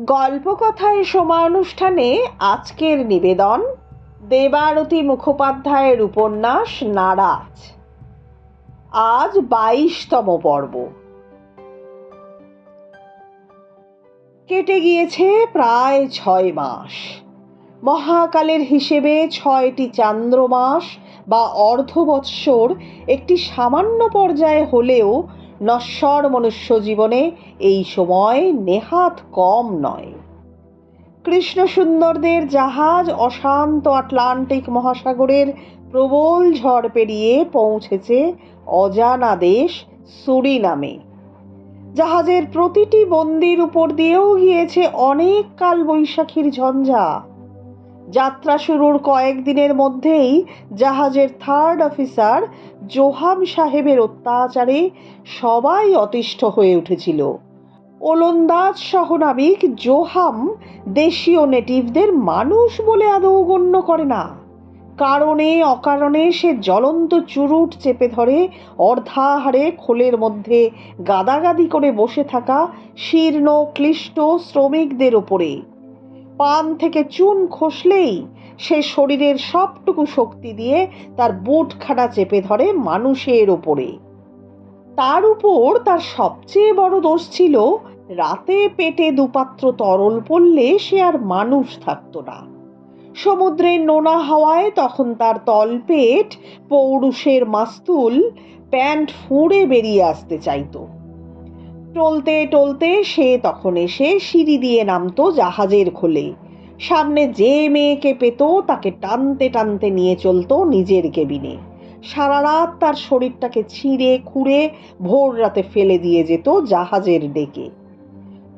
গল্পকথায় সমানুষ্ঠানে আজকের নিবেদন দেবারতী মুখোপাধ্যায়ের উপন্যাস নারাজ। আজ বাইশতম পর্ব। কেটে গিয়েছে প্রায় ছয় মাস। মহাকালের হিসেবে ছয়টি চান্দ্রমাস বা অর্ধবৎসর একটি সামান্য পর্যায়ে হলেও নশ্বর মনুষ্য জীবনে এই সময় নেহাত কম নয়। কৃষ্ণ সুন্দরদের জাহাজ অশান্ত আটলান্টিক মহাসাগরের প্রবল ঝড় পেরিয়ে পৌঁছেছে অজানা দেশ সুরিনামে। জাহাজের প্রতিটি বন্দির উপর দিয়েও গিয়েছে অনেক কাল বৈশাখীর ঝঞ্ঝা। যাত্রা শুরুর কয়েকদিনের মধ্যেই জাহাজের থার্ড অফিসার জোহাম সাহেবের অত্যাচারে সবাই অতিষ্ঠ হয়ে উঠেছিল। ওলন্দাজ সহনাবিক জোহাম দেশীয় নেটিভদের মানুষ বলে আদৌ গণ্য করে না। কারণে, অকারণে সে জ্বলন্ত চুরুট চেপে ধরে অর্ধাহারে খোলের মধ্যে গাদাগাদি করে বসে থাকা শীর্ণ, ক্লিষ্ট শ্রমিকদের ওপরে পান থেকে চুন খসলেই সে শরীরের সবটুকু শক্তি দিয়ে তার বুটখানা চেপে ধরে মানুষের ওপরে। তার উপর তার সবচেয়ে বড় দোষ ছিল, রাতে পেটে দুপাত্র তরল পড়লে সে আর মানুষ থাকতো না। সমুদ্রের নোনা হাওয়ায় তখন তার তলপেট পৌরুষের মাস্তুল প্যান্ট ফুঁড়ে বেরিয়ে আসতে চাইতো। টলতে টলতে সে তখন এসে সিঁড়ি দিয়ে নামতো জাহাজের খোলে। সামনে যে মেয়েকে পেত, তাকে টানতে টানতে নিয়ে চলতো নিজের কেবিনে। সারা রাত তার শরীরটাকে ছিঁড়ে খুঁড়ে ভোর রাতে ফেলে দিয়ে যেত জাহাজের ডেকে।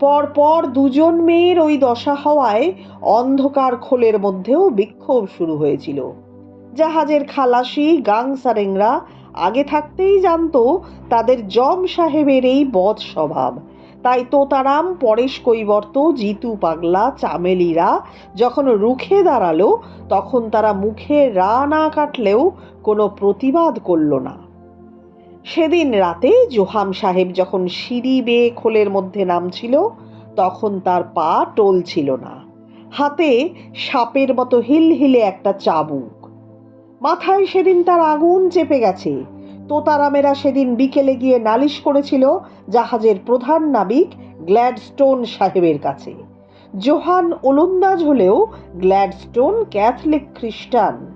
পরপর দুজন মেয়ের ওই দশা হওয়ায় অন্ধকার খোলের মধ্যেও বিক্ষোভ শুরু হয়েছিল। জাহাজের খালাসি গাং সারেংরা আগে থাকতেই জানতো তাদের জম সাহেবের এই বদ স্বভাব। তাই তোতারাম, পরেশ কৈবর্ত, জিতু পাগলা, চামেলিরা যখন রুখে দাঁড়াল, তখন তারা মুখে রা না কাটলেও কোনো প্রতিবাদ করল না। সেদিন রাতে জোহাম সাহেব যখন সিঁড়ি বেয়ে খোলের মধ্যে নামছিল, তখন তার পা টলছিল না। হাতে সাপের মতো হিল হিলে একটা চাবুক। মাথায় সেদিন তার আগুন চেপে গেছে। তোতারামেরা সেদিন বিকেলে গিয়ে নালিশ করেছিল জাহাজের প্রধান নাবিক গ্ল্যাডস্টোন সাহেবের কাছে। জোহান ওলন্দাজ হলেও গ্ল্যাডস্টোন ক্যাথলিক খ্রিস্টান।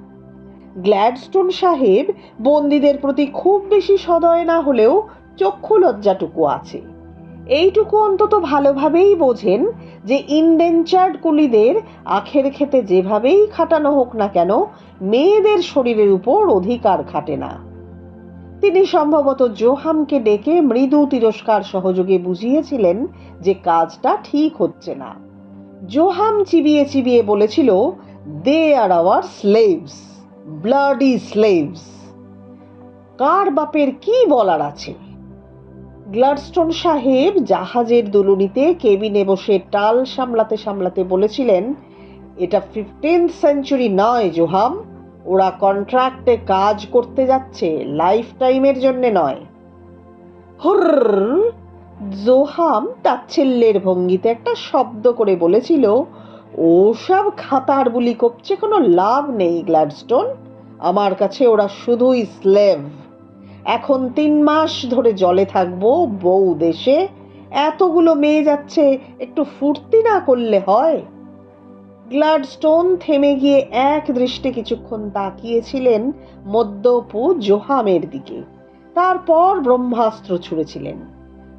গ্ল্যাডস্টোন সাহেব বন্দীদের প্রতি খুব বেশি সদয় না হলেও চক্ষু লজ্জাটুকু আছে। এইটুকু অন্তত ভালোভাবেই বোঝেন যে ইনডেঞ্চার্ড কুলিদের আখের খেতে যেভাবেই খাটানো হোক না কেন, মেয়েদের শরীরের উপর অধিকার খাটে না। তিনি সম্ভবত জোহামকে ডেকে মৃদু তিরস্কার সহযোগে বুঝিয়েছিলেন যে কাজটা ঠিক হচ্ছে না। জোহাম চিবিয়ে চিবিয়ে বলেছিল they are our slaves bloody slaves কার বাপের কি বলার আছে? গ্লাডস্টোন সাহেব জাহাজের দুলুনিতে কেবিনে বসে টাল সামলাতে সামলাতে বলেছিলেন, এটা ফিফটিন্থ সেঞ্চুরি নয়, জোহাম। ওরা কন্ট্রাক্টে কাজ করতে যাচ্ছে লাইফ টাইমের জন্যে নয়। হুর জোহাম তাচ্ছিল্যের ভঙ্গিতে একটা শব্দ করে বলেছিল, ওসব খাতার বুলি কপছে কোনো লাভ নেই গ্ল্যাডস্টোন আমার কাছে ওরা শুধুই স্লেভ। এখন তিন মাস ধরে জলে থাকব, বউ দেশে। এতগুলো মেয়ে যাচ্ছে, একটু ফুর্তি না করলে হয়? গ্লাডস্টোন থেমে গিয়ে এক দৃষ্টে কিছুক্ষণ তাকিয়েছিলেন মদ্যপু জোহামের দিকে। তারপর ব্রহ্মাস্ত্র ছুঁড়েছিলেন।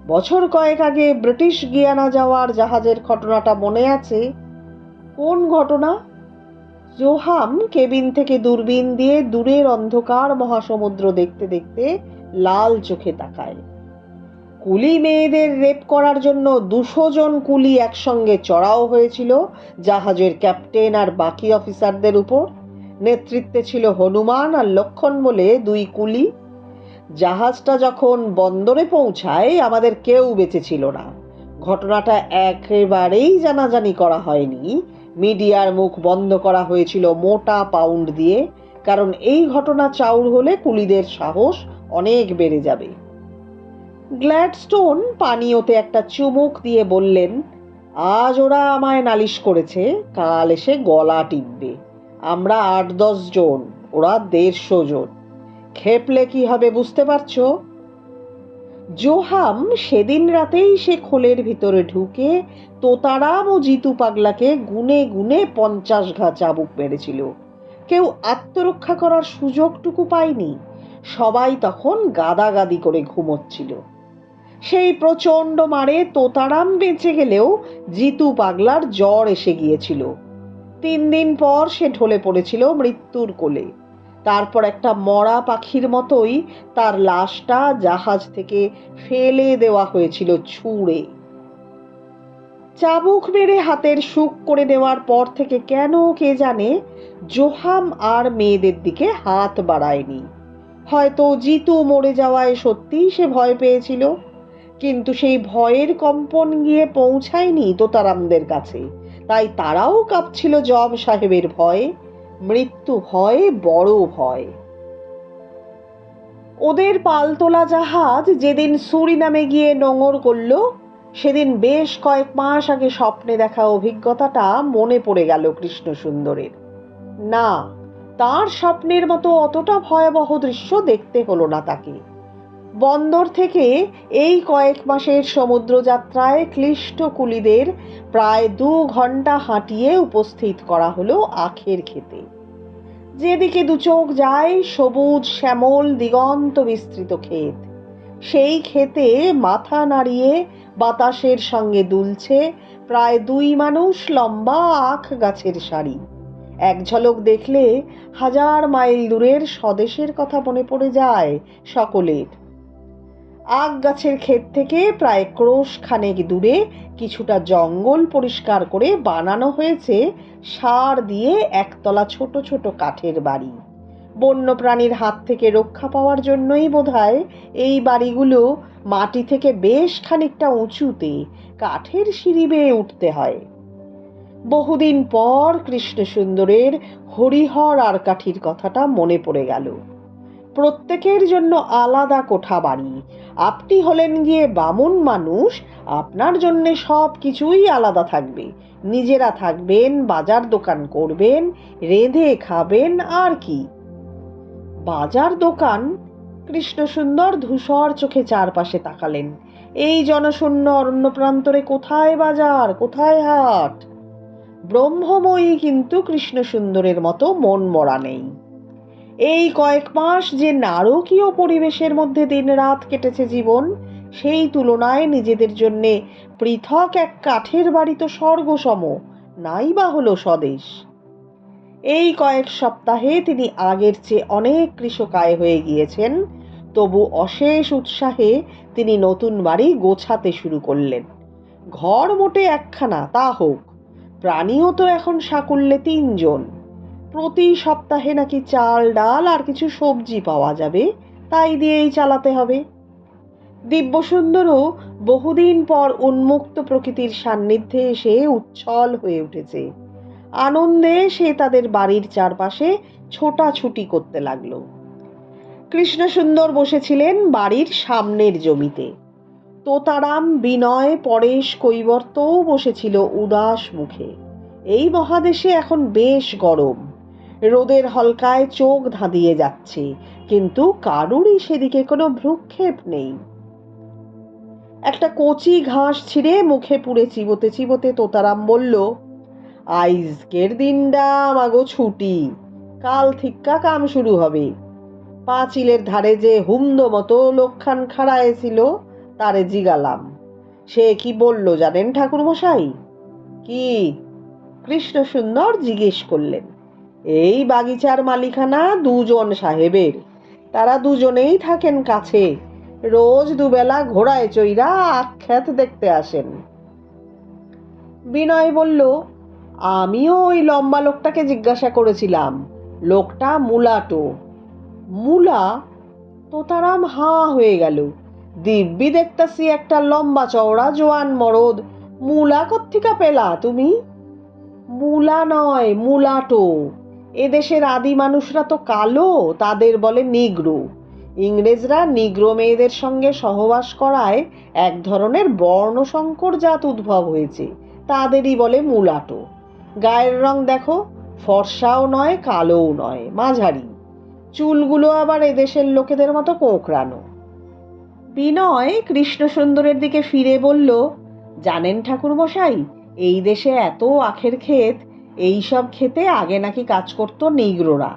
বছর কয়েক আগে ব্রিটিশ গিয়ানা যাওয়ার জাহাজের ঘটনাটা মনে আছে? কোন ঘটনা? জোহাম কেবিন থেকে দূরবীন দিয়ে দূরের অন্ধকার মহাসমুদ্র দেখতে দেখতে লাল চোখে তাকায়। কুলি মেয়েদের রেপ করার জন্য দুশো জন কুলি একসঙ্গে চড়াও হয়েছিল জাহাজের ক্যাপ্টেন আর বাকি অফিসারদের উপর। নেতৃত্বে ছিল হনুমান আর লক্ষণ বলে দুই কুলি। জাহাজটা যখন বন্দরে পৌঁছায়, আমাদের কেউ বেঁচে ছিল না। ঘটনাটা একেবারেই জানাজানি করা হয়নি। মিডিয়ার মুখ বন্ধ করা হয়েছিল মোটা পাউন্ড দিয়ে, কারণ এই ঘটনা চাউর হলে কুলিদের সাহস অনেক বেড়ে যাবে। গ্ল্যাডস্টোন পানীয়তে একটা চুমুক দিয়ে বললেন, আজ ওরা আমায় নালিশ করেছে, কাল এসে গলা টিপবে। আমরা আট দশ জন, ওরা দেড়শো জন। খেপলে কি হবে বুঝতে পারছ? জোহাম সেদিন রাতেই সে খোলের ভিতরে ঢুকে তোতারাম ও জিতু পাগলাকে গুনে গুনে পঞ্চাশ ঘা চাবুক মেরেছিল। কেউ আত্মরক্ষা করার সুযোগটুকু পায়নি। সবাই তখন গাদাগাদি করে ঘুমোচ্ছিল। সেই প্রচণ্ড মারে তোতারাম বেঁচে গেলেও জিতু পাগলার জ্বর এসে গিয়েছিল। তিন দিন পর সে ঢলে পড়েছিল মৃত্যুর কোলে। তারপর একটা মরা পাখির মতোই তার লাশটা জাহাজ থেকে ফেলে দেওয়া হয়েছিল ছুঁড়ে। চাবুক মেরে হাতের সুখ করে নেওয়ার পর থেকে কেন কে জানে, জোহাম আর মেয়েদের দিকে হাত বাড়ায়নি। হয়তো জিতু মরে যাওয়ায় সত্যিই সে ভয় পেয়েছিল, কিন্তু সেই ভয়ের কম্পন গিয়ে পৌঁছায়নি তোতারামদের কাছে। তাই তারাও কাঁপছিল জব সাহেবের ভয়ে, মৃত্যু ভয় বড় ভয়। ওদের পালতোলা জাহাজ যেদিন সুরিনামে গিয়ে নোঙর করল সেদিন বেশ কয়েক মাস আগে স্বপ্নে দেখা অভিজ্ঞতাটা মনে পড়ে গেল কৃষ্ণ সুন্দরের না, তার স্বপ্নের মতো অতটা ভয়াবহ দৃশ্য দেখতে হলো না তাকে। বন্দর থেকে এই কয়েক মাসের সমুদ্রযাত্রায় ক্লিষ্ট কুলিদের প্রায় দু ঘণ্টা হাঁটিয়ে উপস্থিত করা হলো আখের খেতে যেদিকে দু চোখ যায় সবুজ শ্যামল দিগন্ত বিস্তৃত ক্ষেত। সেই ক্ষেতে মাথা নাড়িয়ে বাতাসের সঙ্গে দুলছে প্রায় দুই মানুষ লম্বা আখ গাছের সারি। এক ঝলক দেখলে হাজার মাইল দূরের স্বদেশের কথা মনে পড়ে যায় সকলের। আখ গাছের ক্ষেত থেকে প্রায় ক্রোশ খানেক দূরে কিছুটা জঙ্গল পরিষ্কার করে বানানো হয়েছে সার দিয়ে একতলা ছোট ছোট কাঠের বাড়ি। বন্য প্রাণীর হাত থেকে রক্ষা পাওয়ার জন্যই বোধহয় এই বাড়িগুলো মাটি থেকে বেশ খানিকটা উঁচুতে কাঠের সিঁড়ি বেয়ে উঠতে হয়। বহুদিন পর কৃষ্ণ সুন্দরের হরিহর আর কাঠির কথাটা মনে পড়ে গেল। প্রত্যেকের জন্য আলাদা কোঠা বাড়ি। আপনি হলেন গিয়ে বামুন মানুষ, আপনার জন্যে সব কিছুই আলাদা থাকবে। নিজেরা থাকবেন, বাজার দোকান করবেন, রেঁধে খাবেন, আর কি। বাজার দোকান? কৃষ্ণসুন্দর ধূসর চোখে চারপাশে তাকালেন। এই জনশূন্য অরণ্য প্রান্তরে কোথায় বাজার? কোথায় হাট? ব্রহ্মময়ী কিন্তু কৃষ্ণসুন্দরের মতো মন মরা নেই। এই কয়েক মাস যে নারকীয় পরিবেশের মধ্যে দিন রাত কেটেছে জীবন, সেই তুলনায় নিজেদের জন্যে পৃথক এক কাঠের বাড়ি তো স্বর্গসম, নাই বা হলো স্বদেশ। এই কয়েক সপ্তাহে তিনি আগের চেয়ে অনেক কৃষকায় হয়ে গিয়েছেন। তবু অশেষ উৎসাহে তিনি নতুন বাড়ি গোছাতে শুরু করলেন। ঘর মোটে একখানা, তা হোক। প্রাণীও তো এখন সাকুল্যে তিনজন। প্রতি সপ্তাহে নাকি চাল, ডাল আর কিছু সবজি পাওয়া যাবে, তাই দিয়েই চালাতে হবে। দিব্যসুন্দরও বহুদিন পর উন্মুক্ত প্রকৃতির সান্নিধ্যে এসে উচ্ছল হয়ে উঠেছে। আনন্দে সে তাদের বাড়ির চারপাশে ছোটাছুটি করতে লাগল। কৃষ্ণসুন্দর বসেছিলেন বাড়ির সামনের জমিতে। তোতারাম বিনয় পরেশ কৈবর্তও বসেছিল উদাস মুখে। এই মহাদেশে এখন বেশ গরম। রোদের হলকায় চোখ ধাঁধিয়ে যাচ্ছে, কিন্তু কারুরই সেদিকে কোনো ভ্রুক্ষেপ নেই। একটা কচি ঘাস ছিঁড়ে মুখে পুড়ে চিবোতে চিবোতে তোতারাম বলল আইজকের দিনটা আমাগো ছুটি। কাল থিক্কা কাম শুরু হবে। পাঁচিলের ধারে যে হুমদ মতো লোকখান খাড়ায় ছিল, তারে জিগালাম। সে কি বলল জানেন ঠাকুরমশাই? কি? কৃষ্ণ সুন্দর জিজ্ঞেস করলেন। এই বাগিচার মালিকানা দুজন সাহেবের। তারা দুজনেই থাকেন কাছে। রোজ দুবেলা ঘোড়ায় চইরা আখ্যাত দেখতে আসেন। বিনয় বলল আমিও ওই লম্বা লোকটাকে জিজ্ঞাসা করেছিলাম, লোকটা মুলাটো? মুলা? তোতারাম হাঁ হয়ে গেল। দিব্যি দেখতাছি একটা লম্বা চওড়া জোয়ান মরদ। মুলা কোত্থিকা পেলা তুমি? মুলা নয়, মুলাটো। এদেশের আদি মানুষরা তো কালো, তাদের বলে নিগ্রো। ইংরেজরা নিগ্রো মেয়েদের সঙ্গে সহবাস করায় এক ধরনের বর্ণ বর্ণসংকর জাত উদ্ভব হয়েছে, তাদেরই বলে মুলাটো। গায়ের রং দেখো, ফর্সাও নয়, কালোও নয়, মাঝারি। চুলগুলো আবার এদেশের লোকেদের মতো কোঁকড়ানো। বিনয় কৃষ্ণসুন্দরের দিকে ফিরে বলল, জানেন ঠাকুরমশাই, এই দেশে এত আখের ক্ষেত, এই সব খেতে আগে নাকি কাজ করত নিগ্রোরা।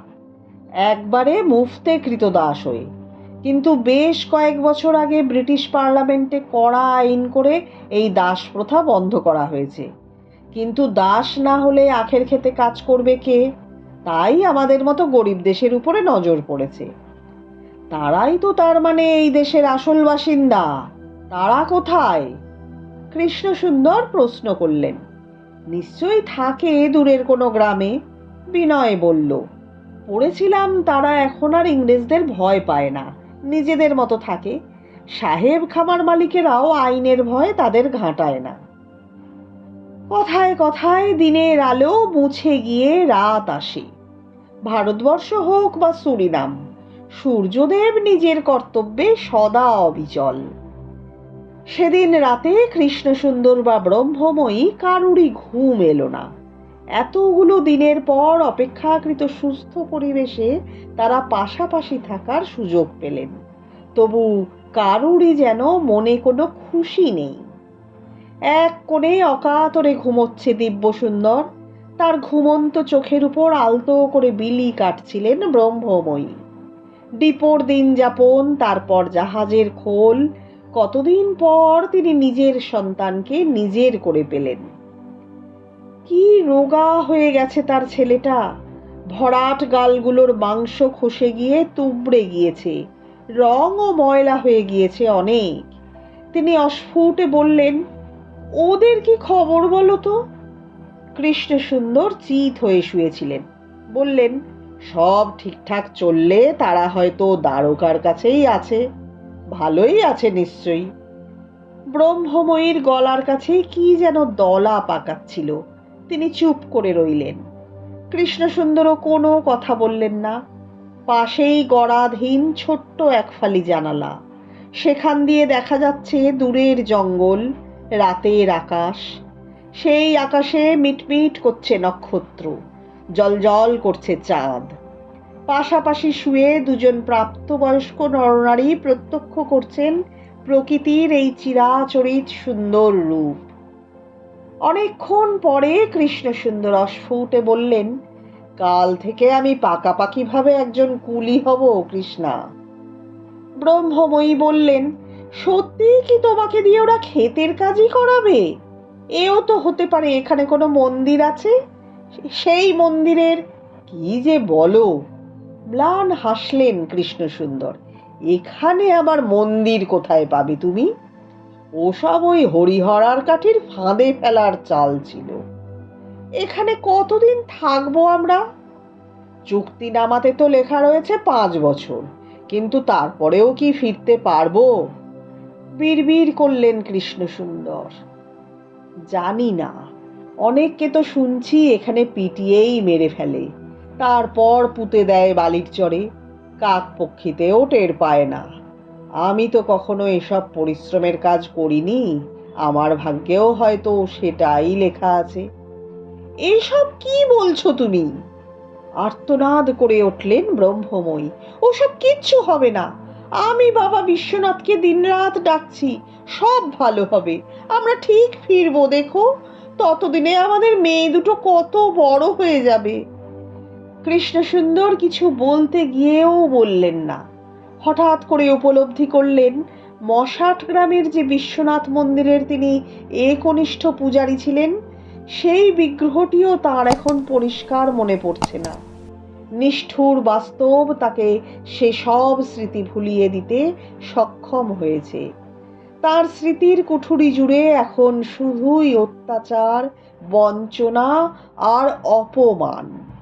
একবারে মুফতে কৃতদাস হয়ে। কিন্তু বেশ কয়েক বছর আগে ব্রিটিশ পার্লামেন্টে কড়া আইন করে এই দাস প্রথা বন্ধ করা হয়েছে। কিন্তু দাস না হলে আখের খেতে কাজ করবে কে? তাই আমাদের মতো গরিব দেশের উপরে নজর পড়েছে। তারাই তো তার মানে এই দেশের আসল বাসিন্দা। তারা কোথায়? কৃষ্ণ সুন্দর প্রশ্ন করলেন। নিশ্চয়ই থাকে দূরের কোনো গ্রামে, বিনয় বলল। পড়েছিলাম তারা এখন আর ইংরেজদের ভয় পায় না, নিজেদের মতো থাকে। সাহেব খামার মালিকেরাও আইনের ভয়ে তাদের ঘাঁটায় না। কথায় কথায় দিনের আলো মুছে গিয়ে রাত আসে। ভারতবর্ষ হোক বা সুরিনাম, সূর্যদেব নিজের কর্তব্যে সদা অবিচল। সেদিন রাতে কৃষ্ণসুন্দর বা ব্রহ্মময়ী কারুরই ঘুম এলো না। এতগুলো দিনের পর অপেক্ষাকৃত সুস্থ পরিবেশে তারা পাশাপাশি থাকার সুযোগ পেলেন। তবু কারুরই যেন মনে কোনো খুশি নেই। এক কোণে অকাতরে ঘুমোচ্ছে দিব্যসুন্দর। তার ঘুমন্ত চোখের উপর আলতো করে বিলি কাটছিলেন ব্রহ্মময়ী। ডিপোর দিন যাপন, তারপর জাহাজের খোল, কতদিন পর তিনি নিজের সন্তানকে নিজের করে পেলেন। কি রোগা হয়ে গেছে তার ছেলেটা। ভরাট গালগুলোর মাংস খসে গিয়ে তুবড়ে গিয়েছে। রঙও ময়লা হয়ে গিয়েছে অনেক। তিনি অস্ফুটে বললেন ওদের কি খবর বলো তো? কৃষ্ণ সুন্দর চিত হয়ে শুয়েছিলেন। বললেন, সব ঠিকঠাক চললে তারা হয়তো দ্বারকার কাছেই আছে। ভালোই আছে নিশ্চয়ই। ব্রহ্মময়ীর গলার কাছে কি যেন দলা পাকাচ্ছিল। তিনি চুপ করে রইলেন। কৃষ্ণসুন্দরও কোনো কথা বললেন না। পাশেই গড়াধীন ছোট্ট এক ফালি জানালা। সেখান দিয়ে দেখা যাচ্ছে দূরের জঙ্গল। রাতের আকাশ। সেই আকাশে মিটমিট করছে নক্ষত্র জলজল করছে চাঁদ। পাশাপাশি শুয়ে দুজন প্রাপ্তবয়স্ক নরনারী প্রত্যক্ষ করছেন প্রকৃতির এই চিরাচরিত সুন্দর রূপ। অনেকক্ষণ পরে কৃষ্ণ সুন্দর অস্ফুটে বললেন, কাল থেকে আমি পাকাপাকিভাবে একজন কুলি হব, কৃষ্ণা। ব্রহ্মময়ী বললেন সত্যি কি তোমাকে দিয়ে ওরা ক্ষেতের কাজই করাবে? এও তো হতে পারে এখানে কোনো মন্দির আছে? সেই মন্দিরের, কি যে বলো? ম্লান হাসলেন কৃষ্ণ সুন্দর এখানে আবার মন্দির কোথায় পাবে তুমি? ওসব ওই হরিহরার কাঠির ফাঁদে ফেলার চাল ছিল। এখানে কতদিন থাকব আমরা? চুক্তি নামাতে তো লেখা রয়েছে পাঁচ বছর, কিন্তু তারপরেও কি ফিরতে পারব? বিড়বিড় করলেন কৃষ্ণ সুন্দর জানি না, অনেককে তো শুনছি এখানে পিটিয়েই মেরে ফেলে, তারপর পুঁতে দেয় বালির চরে, কাক পক্ষীতেও টের পায় না। আমি তো কখনো এসব পরিশ্রমের কাজ করিনি, আমার ভাগ্যেও হয়তো সেটাই লেখা আছে। এইসব কি বলছো তুমি? আর্তনাদ করে উঠলেন ব্রহ্মময়ী, ওসব কিচ্ছু হবে না আমি বাবা বিশ্বনাথকে দিনরাত ডাকছি, সব ভালো হবে। আমরা ঠিক ফিরবো, দেখো। ততদিনে আমাদের মেয়ে দুটো কত বড় হয়ে যাবে। কৃষ্ণসুন্দর কিছু বলতে গিয়েও বললেন না। হঠাৎ করে উপলব্ধি করলেন, মশাট গ্রামের যে বিশ্বনাথ মন্দিরের তিনি একনিষ্ঠ পূজারী ছিলেন, সেই বিগ্রহটিও তার এখন পরিষ্কার মনে পড়ছে না। নিষ্ঠুর বাস্তব তাকে সে সব স্মৃতি ভুলিয়ে দিতে সক্ষম হয়েছে। তার স্মৃতির কুঠুরি জুড়ে এখন শুধুই অত্যাচার, বঞ্চনা আর অপমান।